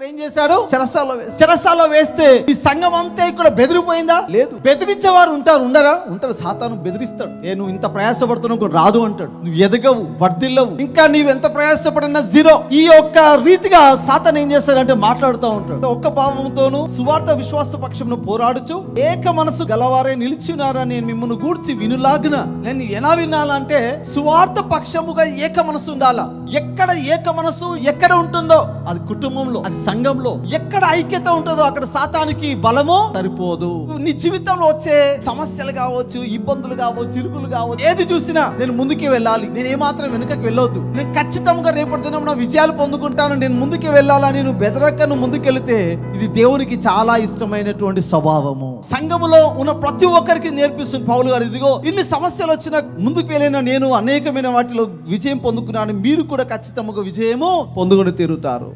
సేవకుడు ఏం చేశాడు? చెరసాల్లో వేసి చెరసాల్లో వేస్తే ఈ సంఘం అంతా ఇక్కడ బెదిరిపోయిందా? లేదు. బెదిరించే వారు ఉంటారు ఉండరా? ఉంటారు. సాతాను బెదిరిస్తాడు. ఏ నువ్వు ఇంత ప్రయాసపడుతున్నావు రాదు అంటాడు. నువ్వు ఎదగవు వర్ధిల్లవు. ఇంకా నీవు ఎంత ప్రయాసపడినా జీరో. ఈ యొక్క రీతిగా సాతాను ఏం చేస్తాడంటే మాట్లాడుతూ ఉంటాడు. ఒక్క భావంతోను సువార్త విశ్వాస పక్షంను పోరాడుచు ఏక మనసు గలవారే నిలిచినారా నేను మిమ్మల్ని గూర్చి వినులాగున. నేను ఎలా వినాలంటే సువార్త పక్షముగా ఏక మనసు ఉండాలా? ఎక్కడ ఏక మనసు ఎక్కడ ఉంటుందో? అది కుటుంబంలో అది సంఘంలో ఎక్కడ ఐక్యత ఉంటుందో అక్కడ సాతానికి బలమో సరిపోదు. నీ జీవితంలో వచ్చే సమస్యలు కావచ్చు ఇబ్బందులు కావచ్చు ఇరుకులు కావచ్చు ఏది చూసినా నేను ముందుకే వెళ్ళాలి. నేను ఏమాత్రం వెనుకకి వెళ్ళొద్దు. నేను ఖచ్చితంగా రేపటి దినం నా విజయాలు పొందుకుంటాను. నేను ముందుకే వెళ్ళాలని నువ్వు బెదరక్క నువ్వు ముందుకెళ్తే ఇది దేవునికి చాలా ఇష్టమైనటువంటి స్వభావము. సంఘములో ఉన్న ప్రతి ఒక్కరికి నేర్పిస్తుంది పౌలు గారు ఇదిగో ఇన్ని సమస్యలు వచ్చినా ముందుకు వెళ్ళిన నేను అనేకమైన వాటిలో విజయం పొందుకున్నాను. మీరు కూడా ఖచ్చితంగా విజయము పొందుకొని తీరుతారు.